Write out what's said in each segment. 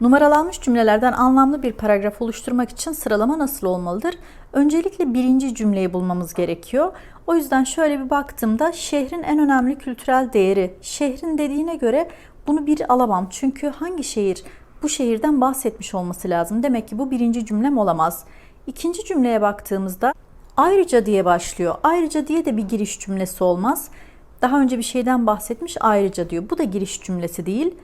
Numaralanmış cümlelerden anlamlı bir paragraf oluşturmak için sıralama nasıl olmalıdır? Öncelikle birinci cümleyi bulmamız gerekiyor. O yüzden şöyle bir baktığımda şehrin en önemli kültürel değeri. Şehrin dediğine göre bunu bir alamam. Çünkü hangi şehir? Bu şehirden bahsetmiş olması lazım. Demek ki bu birinci cümlem olamaz. İkinci cümleye baktığımızda ayrıca diye başlıyor. Ayrıca diye de bir giriş cümlesi olmaz. Daha önce bir şeyden bahsetmiş ayrıca diyor. Bu da giriş cümlesi değil.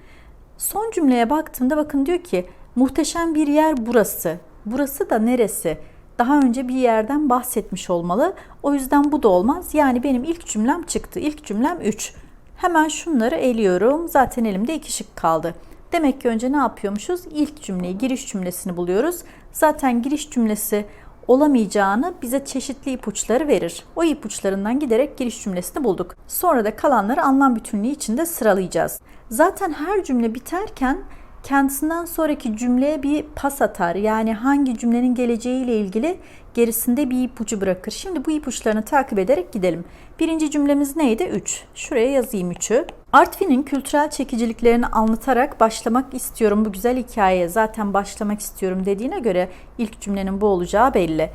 Son cümleye baktığımda bakın diyor ki muhteşem bir yer burası. Burası da neresi? Daha önce bir yerden bahsetmiş olmalı. O yüzden bu da olmaz. Yani benim ilk cümlem çıktı. İlk cümlem 3. Hemen şunları eliyorum. Zaten elimde iki şık kaldı. Demek ki önce ne yapıyormuşuz? İlk cümleyi, giriş cümlesini buluyoruz. Zaten giriş cümlesi olamayacağını bize çeşitli ipuçları verir. O ipuçlarından giderek giriş cümlesini bulduk. Sonra da kalanları anlam bütünlüğü içinde sıralayacağız. Zaten her cümle biterken kendisinden sonraki cümleye bir pas atar. Yani hangi cümlenin geleceğiyle ilgili gerisinde bir ipucu bırakır. Şimdi bu ipuçlarını takip ederek gidelim. Birinci cümlemiz neydi? 3. Şuraya yazayım 3'ü. Artvin'in kültürel çekiciliklerini anlatarak başlamak istiyorum bu güzel hikayeye. Zaten başlamak istiyorum dediğine göre ilk cümlenin bu olacağı belli.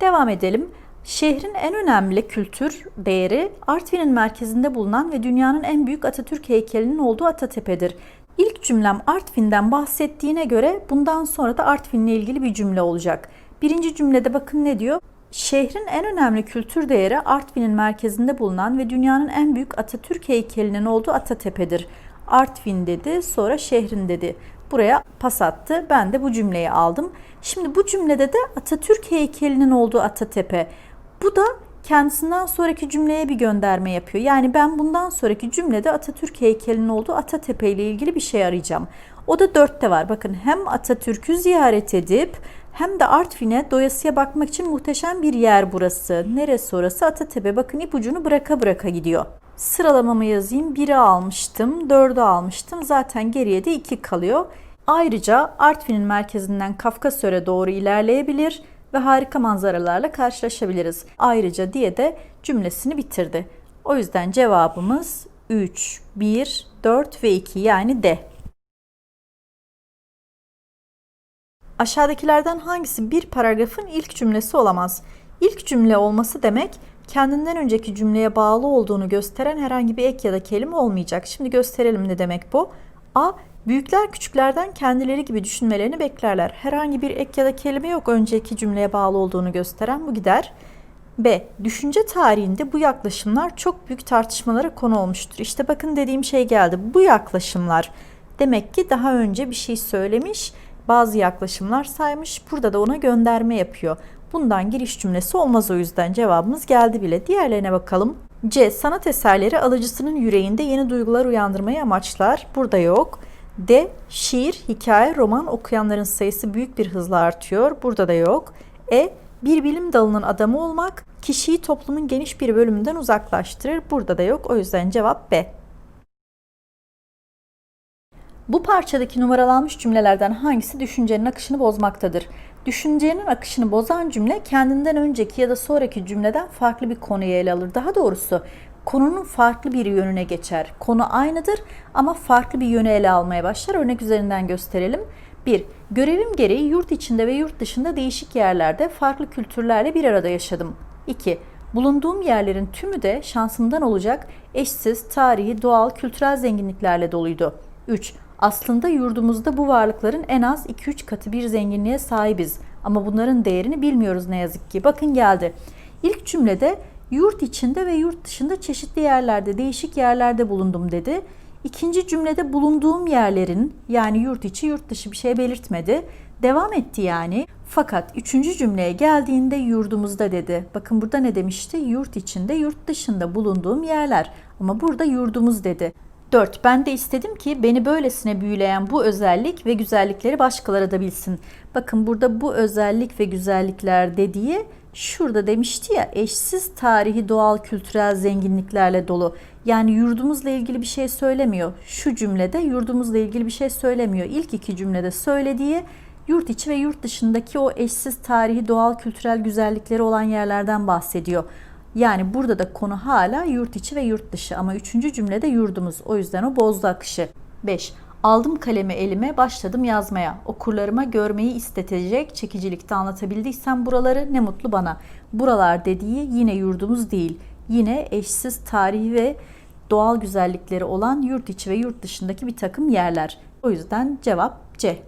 Devam edelim. Şehrin en önemli kültür değeri Artvin'in merkezinde bulunan ve dünyanın en büyük Atatürk heykelinin olduğu Atatepe'dir. İlk cümlem Artvin'den bahsettiğine göre bundan sonra da Artvin'le ilgili bir cümle olacak. Birinci cümlede bakın ne diyor? Şehrin en önemli kültür değeri Artvin'in merkezinde bulunan ve dünyanın en büyük Atatürk heykelinin olduğu Atatepe'dir. Artvin dedi, sonra şehrin dedi. Buraya pas attı. Ben de bu cümleyi aldım. Şimdi bu cümlede de Atatürk heykelinin olduğu Atatepe. Bu da kendisinden sonraki cümleye bir gönderme yapıyor. Yani ben bundan sonraki cümlede Atatürk heykelinin olduğu Atatepe ile ilgili bir şey arayacağım. O da dörtte var. Bakın hem Atatürk'ü ziyaret edip hem de Artvin'e doyasıya bakmak için muhteşem bir yer burası. Neresi orası? Atatepe. Bakın ipucunu bıraka bıraka gidiyor. Sıralamamı yazayım. 1'i almıştım, 4'ü almıştım. Zaten geriye de 2 kalıyor. Ayrıca Artvin'in merkezinden Kafkasör'e doğru ilerleyebilir ve harika manzaralarla karşılaşabiliriz. Ayrıca diye de cümlesini bitirdi. O yüzden cevabımız 3, 1, 4 ve 2 yani D. Aşağıdakilerden hangisi bir paragrafın ilk cümlesi olamaz? İlk cümle olması demek kendinden önceki cümleye bağlı olduğunu gösteren herhangi bir ek ya da kelime olmayacak. Şimdi gösterelim ne demek bu. A. Büyükler küçüklerden kendileri gibi düşünmelerini beklerler. Herhangi bir ek ya da kelime yok önceki cümleye bağlı olduğunu gösteren bu gider. B. Düşünce tarihinde bu yaklaşımlar çok büyük tartışmalara konu olmuştur. İşte bakın dediğim şey geldi. Bu yaklaşımlar demek ki daha önce bir şey söylemiş, bazı yaklaşımlar saymış. Burada da ona gönderme yapıyor. Bundan giriş cümlesi olmaz o yüzden cevabımız geldi bile. Diğerlerine bakalım. C. Sanat eserleri alıcısının yüreğinde yeni duygular uyandırmayı amaçlar. Burada yok. D. Şiir, hikaye, roman okuyanların sayısı büyük bir hızla artıyor. Burada da yok. E. Bir bilim dalının adamı olmak kişiyi toplumun geniş bir bölümünden uzaklaştırır. Burada da yok. O yüzden cevap B. Bu parçadaki numaralanmış cümlelerden hangisi düşüncenin akışını bozmaktadır? Düşüncenin akışını bozan cümle kendinden önceki ya da sonraki cümleden farklı bir konuyu ele alır. Daha doğrusu konunun farklı bir yönüne geçer. Konu aynıdır ama farklı bir yöne ele almaya başlar. Örnek üzerinden gösterelim. 1. Görevim gereği yurt içinde ve yurt dışında değişik yerlerde farklı kültürlerle bir arada yaşadım. 2. Bulunduğum yerlerin tümü de şansımdan olacak eşsiz, tarihi, doğal, kültürel zenginliklerle doluydu. 3. Aslında yurdumuzda bu varlıkların en az 2-3 katı bir zenginliğe sahibiz. Ama bunların değerini bilmiyoruz ne yazık ki. Bakın geldi. İlk cümlede yurt içinde ve yurt dışında çeşitli yerlerde, değişik yerlerde bulundum dedi. İkinci cümlede bulunduğum yerlerin yani yurt içi yurt dışı bir şey belirtmedi. Devam etti yani. Fakat üçüncü cümleye geldiğinde yurdumuzda dedi. Bakın burada ne demişti? Yurt içinde, yurt dışında bulunduğum yerler. Ama burada yurdumuz dedi. 4. Ben de istedim ki beni böylesine büyüleyen bu özellik ve güzellikleri başkaları da bilsin. Bakın burada bu özellik ve güzellikler dediği şurada demişti ya eşsiz tarihi doğal kültürel zenginliklerle dolu. Yani yurdumuzla ilgili bir şey söylemiyor. Şu cümlede yurdumuzla ilgili bir şey söylemiyor. İlk iki cümlede söylediği yurt içi ve yurt dışındaki o eşsiz tarihi doğal kültürel güzellikleri olan yerlerden bahsediyor. Yani burada da konu hala yurt içi ve yurt dışı ama üçüncü cümlede yurdumuz. O yüzden o bozdu akışı. 5. Aldım kalemi elime, başladım yazmaya. Okurlarıma görmeyi istetecek çekicilikte anlatabildiysem buraları ne mutlu bana. Buralar dediği yine yurdumuz değil. Yine eşsiz tarihi ve doğal güzellikleri olan yurt içi ve yurt dışındaki bir takım yerler. O yüzden cevap C.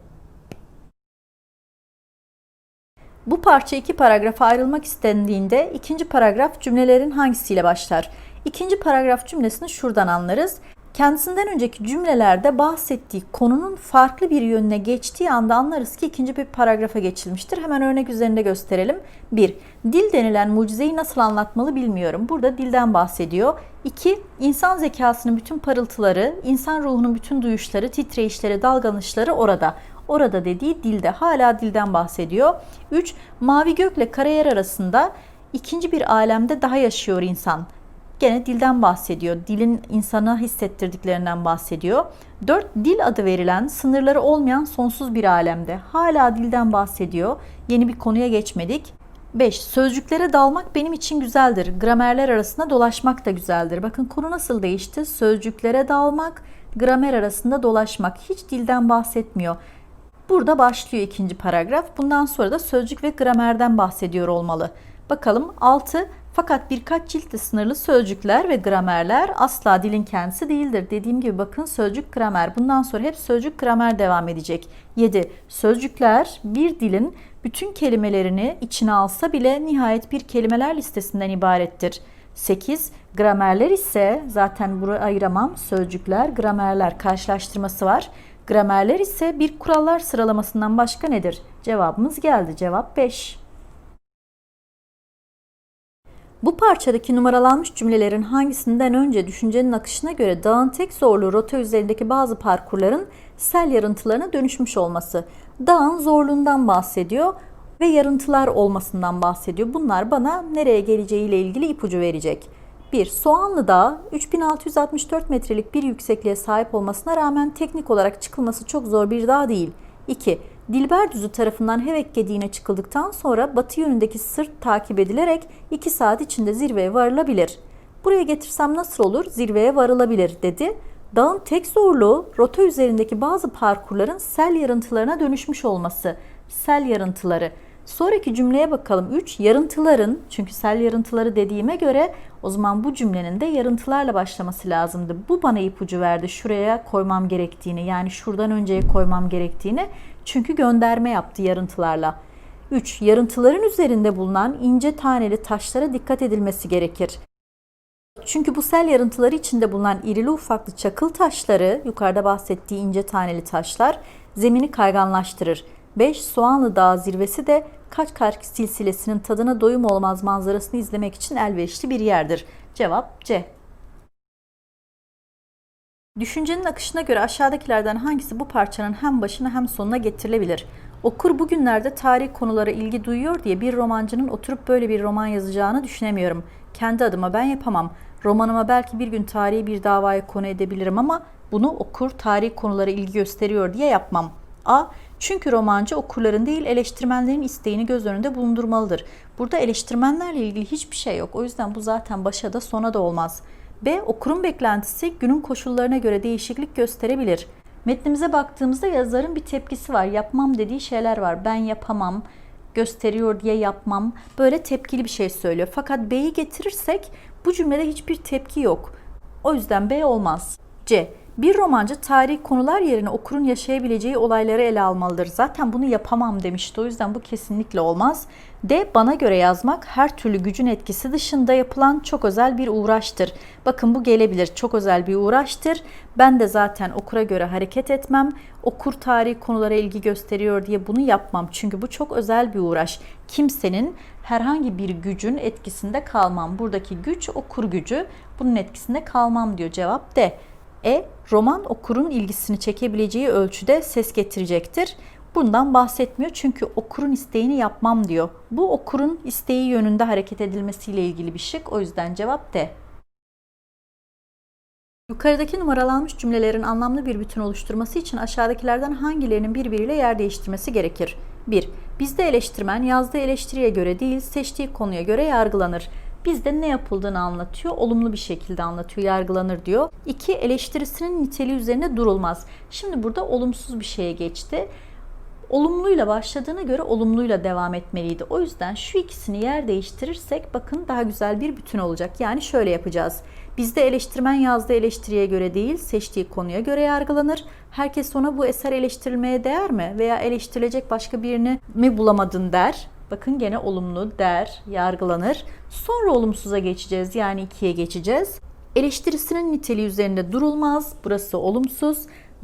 Bu parça iki paragrafa ayrılmak istendiğinde ikinci paragraf cümlelerin hangisiyle başlar? İkinci paragraf cümlesini şuradan anlarız. Kendisinden önceki cümlelerde bahsettiği konunun farklı bir yönüne geçtiği anda anlarız ki ikinci bir paragrafa geçilmiştir. Hemen örnek üzerinde gösterelim. 1. Dil denilen mucizeyi nasıl anlatmalı bilmiyorum. Burada dilden bahsediyor. 2. İnsan zekasının bütün parıltıları, insan ruhunun bütün duyuşları, titreyişleri, dalgalanışları orada. Orada dediği dilde. Hala dilden bahsediyor. 3. Mavi gökle kara yer arasında ikinci bir alemde daha yaşıyor insan. Gene dilden bahsediyor. Dilin insana hissettirdiklerinden bahsediyor. 4. Dil adı verilen, sınırları olmayan sonsuz bir alemde. Hala dilden bahsediyor. Yeni bir konuya geçmedik. 5. Sözcüklere dalmak benim için güzeldir. Gramerler arasında dolaşmak da güzeldir. Bakın konu nasıl değişti? Sözcüklere dalmak, gramer arasında dolaşmak. Hiç dilden bahsetmiyor. Burada başlıyor ikinci paragraf. Bundan sonra da sözcük ve gramerden bahsediyor olmalı. Bakalım 6. Fakat birkaç ciltte sınırlı sözcükler ve gramerler asla dilin kendisi değildir. Dediğim gibi bakın sözcük gramer. Bundan sonra hep sözcük gramer devam edecek. 7. Sözcükler bir dilin bütün kelimelerini içine alsa bile nihayet bir kelimeler listesinden ibarettir. 8. Gramerler ise zaten burayı ayıramam. Sözcükler, gramerler karşılaştırması var. Gramerler ise bir kurallar sıralamasından başka nedir? Cevabımız geldi. Cevap 5. Bu parçadaki numaralanmış cümlelerin hangisinden önce düşüncenin akışına göre dağın tek zorlu rota üzerindeki bazı parkurların sel yarıntılarına dönüşmüş olması. Dağın zorluğundan bahsediyor ve yarıntılar olmasından bahsediyor. Bunlar bana nereye geleceğiyle ilgili ipucu verecek. 1. Soğanlı Dağı 3664 metrelik bir yüksekliğe sahip olmasına rağmen teknik olarak çıkılması çok zor bir dağ değil. 2. Dilber Düzü tarafından Hevek Gediği'ne çıkıldıktan sonra batı yönündeki sırt takip edilerek 2 saat içinde zirveye varılabilir. Buraya getirsem nasıl olur? Zirveye varılabilir dedi. Dağın tek zorluğu rota üzerindeki bazı parkurların sel yarıntılarına dönüşmüş olması. Sel yarıntıları. Sonraki cümleye bakalım. 3. Yarıntıların, çünkü sel yarıntıları dediğime göre o zaman bu cümlenin de yarıntılarla başlaması lazımdı. Bu bana ipucu verdi. Şuraya koymam gerektiğini, yani şuradan önceye koymam gerektiğini. Çünkü gönderme yaptı yarıntılarla. 3. Yarıntıların üzerinde bulunan ince taneli taşlara dikkat edilmesi gerekir. Çünkü bu sel yarıntıları içinde bulunan irili ufaklı çakıl taşları, yukarıda bahsettiği ince taneli taşlar zemini kayganlaştırır. 5. Soğanlı Dağı zirvesi de Kaçkar silsilesinin tadına doyum olmaz manzarasını izlemek için elverişli bir yerdir. Cevap C. Düşüncenin akışına göre aşağıdakilerden hangisi bu parçanın hem başına hem sonuna getirilebilir? Okur bugünlerde tarih konulara ilgi duyuyor diye bir romancının oturup böyle bir roman yazacağını düşünemiyorum. Kendi adıma ben yapamam. Romanıma belki bir gün tarihi bir davaya konu edebilirim ama bunu okur tarih konulara ilgi gösteriyor diye yapmam. A. Çünkü romancı okurların değil eleştirmenlerin isteğini göz önünde bulundurmalıdır. Burada eleştirmenlerle ilgili hiçbir şey yok. O yüzden bu zaten başa da sona da olmaz. B. Okurun beklentisi günün koşullarına göre değişiklik gösterebilir. Metnimize baktığımızda yazarın bir tepkisi var. Yapmam dediği şeyler var. Ben yapamam, gösteriyor diye yapmam. Böyle tepkili bir şey söylüyor. Fakat B'yi getirirsek bu cümlede hiçbir tepki yok. O yüzden B olmaz. C. Bir romancı tarih konular yerine okurun yaşayabileceği olayları ele almalıdır. Zaten bunu yapamam demişti. O yüzden bu kesinlikle olmaz. D. Bana göre yazmak her türlü gücün etkisi dışında yapılan çok özel bir uğraştır. Bakın bu gelebilir. Çok özel bir uğraştır. Ben de zaten okura göre hareket etmem. Okur tarih konulara ilgi gösteriyor diye bunu yapmam. Çünkü bu çok özel bir uğraş. Kimsenin herhangi bir gücün etkisinde kalmam. Buradaki güç okur gücü. Bunun etkisinde kalmam diyor. Cevap D. E. Roman okurun ilgisini çekebileceği ölçüde ses getirecektir. Bundan bahsetmiyor çünkü okurun isteğini yapmam diyor. Bu okurun isteği yönünde hareket edilmesiyle ilgili bir şık. O yüzden cevap D. Yukarıdaki numaralanmış cümlelerin anlamlı bir bütün oluşturması için aşağıdakilerden hangilerinin birbiriyle yer değiştirmesi gerekir? 1. Bizde eleştirmen yazdığı eleştiriye göre değil, seçtiği konuya göre yargılanır. Bizde ne yapıldığını anlatıyor. Olumlu bir şekilde anlatıyor, yargılanır diyor. 2. Eleştirisinin niteliği üzerine durulmaz. Şimdi burada olumsuz bir şeye geçti olumluyla başladığına göre olumluyla devam etmeliydi. O yüzden şu ikisini yer değiştirirsek bakın daha güzel bir bütün olacak. Yani şöyle yapacağız. Bizde eleştirmen yazdığı eleştiriye göre değil, seçtiği konuya göre yargılanır. Herkes ona bu eser eleştirilmeye değer mi veya eleştirilecek başka birini mi bulamadın der. Bakın gene olumlu der, yargılanır. Sonra olumsuza geçeceğiz yani ikiye geçeceğiz. Eleştirisinin niteliği üzerinde durulmaz. Burası olumsuz.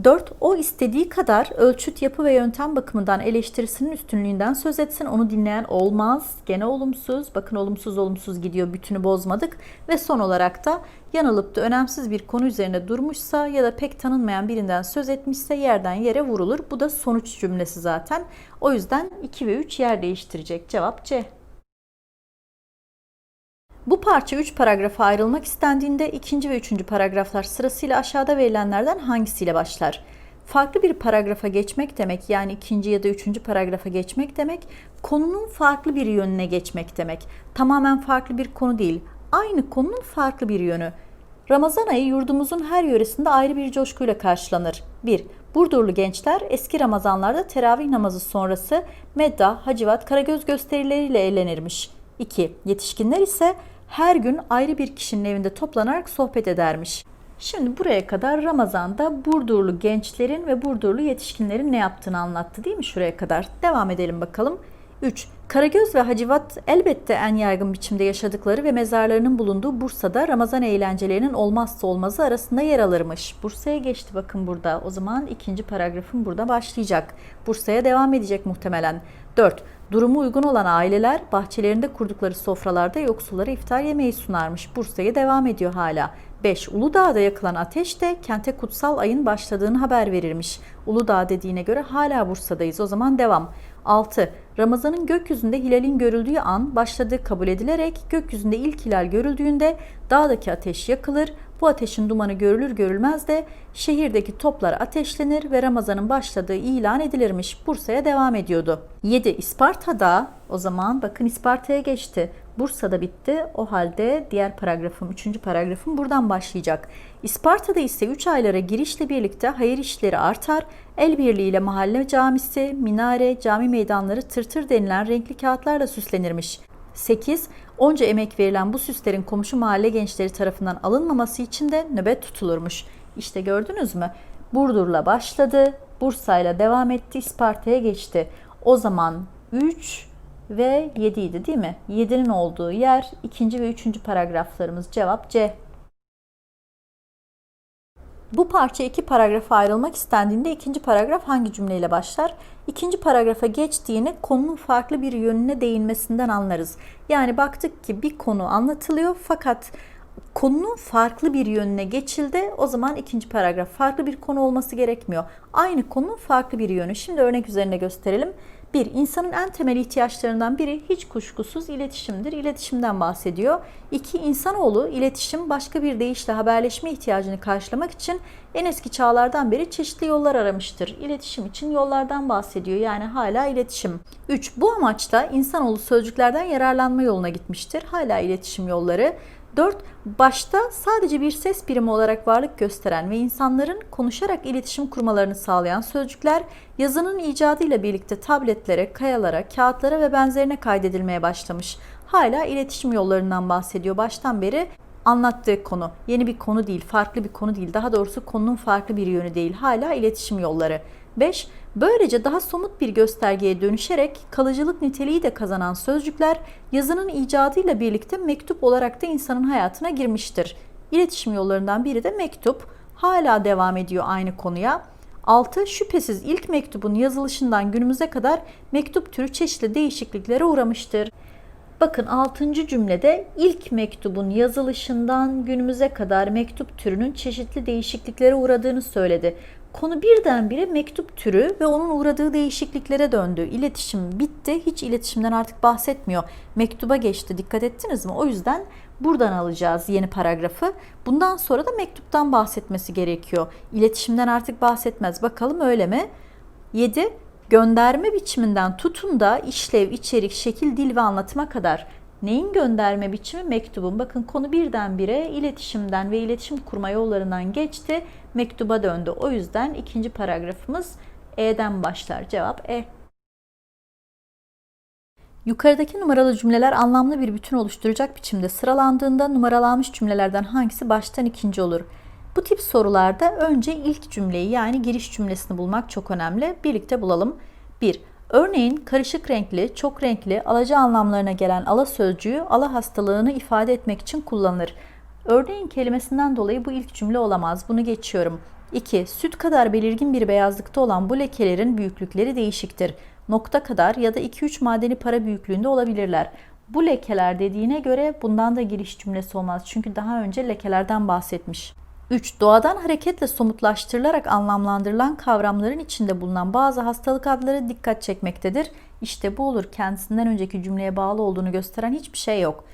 4. O istediği kadar ölçüt, yapı ve yöntem bakımından eleştirisinin üstünlüğünden söz etsin. Onu dinleyen olmaz. Gene olumsuz. Bakın olumsuz olumsuz gidiyor. Bütünü bozmadık. Ve son olarak da yanılıp da önemsiz bir konu üzerine durmuşsa ya da pek tanınmayan birinden söz etmişse yerden yere vurulur. Bu da sonuç cümlesi zaten. O yüzden 2 ve 3 yer değiştirecek. Cevap C. Bu parça 3 paragrafa ayrılmak istendiğinde ikinci ve üçüncü paragraflar sırasıyla aşağıda verilenlerden hangisiyle başlar? Farklı bir paragrafa geçmek demek yani ikinci ya da üçüncü paragrafa geçmek demek konunun farklı bir yönüne geçmek demek. Tamamen farklı bir konu değil. Aynı konunun farklı bir yönü. Ramazan ayı yurdumuzun her yöresinde ayrı bir coşkuyla karşılanır. 1. Burdurlu gençler eski Ramazanlarda teravih namazı sonrası medda, hacivat, karagöz gösterileriyle eğlenirmiş. 2. Yetişkinler ise her gün ayrı bir kişinin evinde toplanarak sohbet edermiş. Şimdi buraya kadar Ramazan'da Burdurlu gençlerin ve Burdurlu yetişkinlerin ne yaptığını anlattı değil mi şuraya kadar? Devam edelim bakalım. 3. Karagöz ve Hacivat elbette en yaygın biçimde yaşadıkları ve mezarlarının bulunduğu Bursa'da Ramazan eğlencelerinin olmazsa olmazı arasında yer alırmış. Bursa'ya geçti bakın burada. O zaman ikinci paragrafın burada başlayacak. Bursa'ya devam edecek muhtemelen. 4. Durumu uygun olan aileler bahçelerinde kurdukları sofralarda yoksullara iftar yemeği sunarmış. Bursa'ya devam ediyor hala. 5. Uludağ'da yakılan ateş de kente kutsal ayın başladığını haber verirmiş. Uludağ dediğine göre hala Bursa'dayız. O zaman devam. 6. Ramazanın gökyüzünde hilalin görüldüğü an başladığı kabul edilerek gökyüzünde ilk hilal görüldüğünde dağdaki ateş yakılır. Bu ateşin dumanı görülür görülmez de şehirdeki toplar ateşlenir ve Ramazanın başladığı ilan edilirmiş. Bursa'ya devam ediyordu. 7. İsparta'da o zaman bakın İsparta'ya geçti. Bursa'da bitti. O halde diğer paragrafım, 3. paragrafım buradan başlayacak. İsparta'da ise 3 aylara girişle birlikte hayır işleri artar. El birliğiyle mahalle camisi, minare, cami meydanları tırtır denilen renkli kağıtlarla süslenirmiş. 8. Onca emek verilen bu süslerin komşu mahalle gençleri tarafından alınmaması için de nöbet tutulurmuş. İşte gördünüz mü? Burdur'la başladı, Bursa'yla devam etti, İsparta'ya geçti. O zaman 3 ve 7 idi değil mi? 7'nin olduğu yer ikinci ve üçüncü paragraflarımız cevap C. Bu parça iki paragrafa ayrılmak istendiğinde ikinci paragraf hangi cümleyle başlar? İkinci paragrafa geçtiğini konunun farklı bir yönüne değinmesinden anlarız. Yani baktık ki bir konu anlatılıyor fakat konunun farklı bir yönüne geçildi. O zaman ikinci paragraf farklı bir konu olması gerekmiyor. Aynı konunun farklı bir yönü. Şimdi örnek üzerine gösterelim. Bir, insanın en temel ihtiyaçlarından biri hiç kuşkusuz iletişimdir. İletişimden bahsediyor. İki, insanoğlu iletişim başka bir deyişle haberleşme ihtiyacını karşılamak için en eski çağlardan beri çeşitli yollar aramıştır. İletişim için yollardan bahsediyor. Yani hala iletişim. Üç, bu amaçta insanoğlu sözcüklerden yararlanma yoluna gitmiştir. Hala iletişim yolları. 4. Başta sadece bir ses birimi olarak varlık gösteren ve insanların konuşarak iletişim kurmalarını sağlayan sözcükler yazının icadıyla birlikte tabletlere, kayalara, kağıtlara ve benzerine kaydedilmeye başlamış. Hala iletişim yollarından bahsediyor baştan beri anlattığı konu. Yeni bir konu değil, farklı bir konu değil. Daha doğrusu konunun farklı bir yönü değil. Hala iletişim yolları. 5. Böylece daha somut bir göstergeye dönüşerek kalıcılık niteliği de kazanan sözcükler yazının icadıyla birlikte mektup olarak da insanın hayatına girmiştir. İletişim yollarından biri de mektup. Hala devam ediyor aynı konuya. 6. Şüphesiz ilk mektubun yazılışından günümüze kadar mektup türü çeşitli değişikliklere uğramıştır. Bakın 6. cümlede ilk mektubun yazılışından günümüze kadar mektup türünün çeşitli değişikliklere uğradığını söyledi. Konu birdenbire mektup türü ve onun uğradığı değişikliklere döndü. İletişim bitti. Hiç iletişimden artık bahsetmiyor. Mektuba geçti. Dikkat ettiniz mi? O yüzden buradan alacağız yeni paragrafı. Bundan sonra da mektuptan bahsetmesi gerekiyor. İletişimden artık bahsetmez. Bakalım öyle mi? 7. Gönderme biçiminden tutun da işlev, içerik, şekil, dil ve anlatıma kadar Neyin gönderme biçimi? Mektubun. Bakın konu birdenbire iletişimden ve iletişim kurma yollarından geçti. Mektuba döndü. O yüzden ikinci paragrafımız E'den başlar. Cevap E. Yukarıdaki numaralı cümleler anlamlı bir bütün oluşturacak biçimde sıralandığında numaralanmış cümlelerden hangisi baştan ikinci olur? Bu tip sorularda önce ilk cümleyi yani giriş cümlesini bulmak çok önemli. Birlikte bulalım. 1. Örneğin karışık renkli, çok renkli, alaca anlamlarına gelen ala sözcüğü ala hastalığını ifade etmek için kullanılır. Örneğin kelimesinden dolayı bu ilk cümle olamaz. Bunu geçiyorum. 2. Süt kadar belirgin bir beyazlıkta olan bu lekelerin büyüklükleri değişiktir. Nokta kadar ya da 2-3 madeni para büyüklüğünde olabilirler. Bu lekeler dediğine göre bundan da giriş cümlesi olmaz. Çünkü daha önce lekelerden bahsetmiş. 3. Doğadan hareketle somutlaştırılarak anlamlandırılan kavramların içinde bulunan bazı hastalık adları dikkat çekmektedir. İşte bu olur. Kendisinden önceki cümleye bağlı olduğunu gösteren hiçbir şey yok.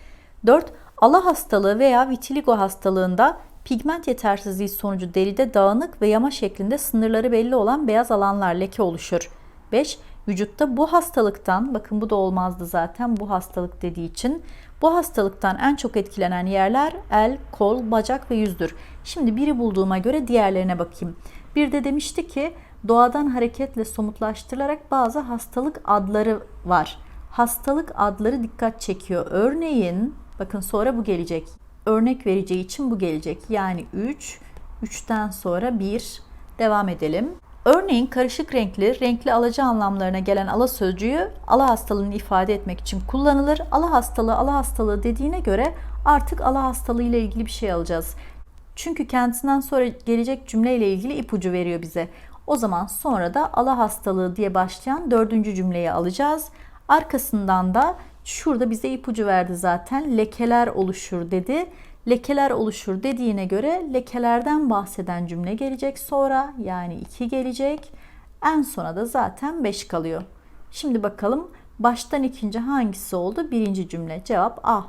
4. Ala hastalığı veya vitiligo hastalığında pigment yetersizliği sonucu deride dağınık ve yama şeklinde sınırları belli olan beyaz alanlar leke oluşur. 5. Vücutta bu hastalıktan, bakın bu da olmazdı zaten bu hastalık dediği için, bu hastalıktan en çok etkilenen yerler el, kol, bacak ve yüzdür. Şimdi biri bulduğuma göre diğerlerine bakayım. Bir de demişti ki doğadan hareketle somutlaştırılarak bazı hastalık adları var. Hastalık adları dikkat çekiyor. Örneğin bakın sonra bu gelecek. Örnek vereceği için bu gelecek. Yani 3, 3'ten sonra 1 devam edelim. Örneğin karışık renkli, renkli alaca anlamlarına gelen ala sözcüğü ala hastalığını ifade etmek için kullanılır. Ala hastalığı, ala hastalığı dediğine göre artık ala hastalığı ile ilgili bir şey alacağız. Çünkü kendisinden sonra gelecek cümleyle ilgili ipucu veriyor bize. O zaman sonra da ala hastalığı diye başlayan dördüncü cümleyi alacağız. Arkasından da şurada bize ipucu verdi zaten. Lekeler oluşur dedi. Lekeler oluşur dediğine göre lekelerden bahseden cümle gelecek sonra yani 2 gelecek. En sona da zaten 5 kalıyor. Şimdi bakalım baştan ikinci hangisi oldu? Birinci cümle cevap A.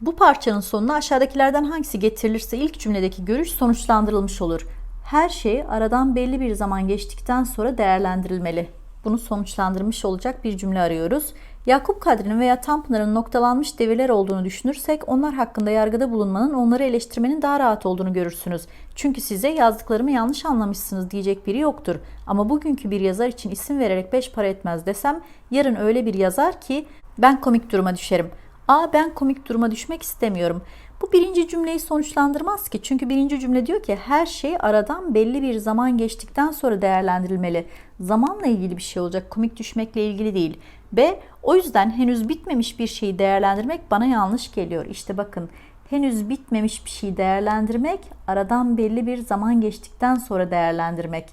Bu parçanın sonuna aşağıdakilerden hangisi getirilirse ilk cümledeki görüş sonuçlandırılmış olur. Her şey aradan belli bir zaman geçtikten sonra değerlendirilmeli. Bunu sonuçlandırmış olacak bir cümle arıyoruz. Yakup Kadri'nin veya Tanpınar'ın noktalanmış devirler olduğunu düşünürsek onlar hakkında yargıda bulunmanın, onları eleştirmenin daha rahat olduğunu görürsünüz. Çünkü size yazdıklarımı yanlış anlamışsınız diyecek biri yoktur. Ama bugünkü bir yazar için isim vererek beş para etmez desem yarın öyle bir yazar ki ben komik duruma düşerim. Aa ben komik duruma düşmek istemiyorum. Bu birinci cümleyi sonuçlandırmaz ki. Çünkü birinci cümle diyor ki her şey aradan belli bir zaman geçtikten sonra değerlendirilmeli. Zamanla ilgili bir şey olacak. Komik düşmekle ilgili değil. B. O yüzden henüz bitmemiş bir şeyi değerlendirmek bana yanlış geliyor. İşte bakın henüz bitmemiş bir şeyi değerlendirmek aradan belli bir zaman geçtikten sonra değerlendirmek.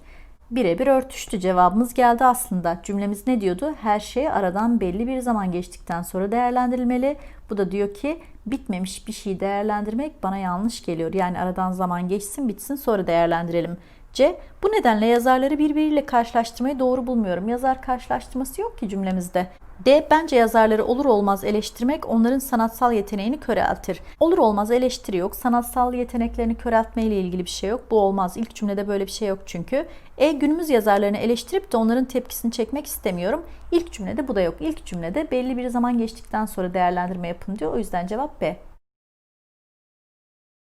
Birebir örtüştü cevabımız geldi aslında. Cümlemiz ne diyordu? Her şey aradan belli bir zaman geçtikten sonra değerlendirilmeli. Bu da diyor ki bitmemiş bir şeyi değerlendirmek bana yanlış geliyor. Yani aradan zaman geçsin bitsin sonra değerlendirelim. C. Bu nedenle yazarları birbiriyle karşılaştırmayı doğru bulmuyorum. Yazar karşılaştırması yok ki cümlemizde. D. Bence yazarları olur olmaz eleştirmek onların sanatsal yeteneğini köreltir. Olur olmaz eleştiri yok. Sanatsal yeteneklerini köreltme ile ilgili bir şey yok. Bu olmaz. İlk cümlede böyle bir şey yok çünkü. E. Günümüz yazarlarını eleştirip de onların tepkisini çekmek istemiyorum. İlk cümlede bu da yok. İlk cümlede belli bir zaman geçtikten sonra değerlendirme yapın diyor. O yüzden cevap B.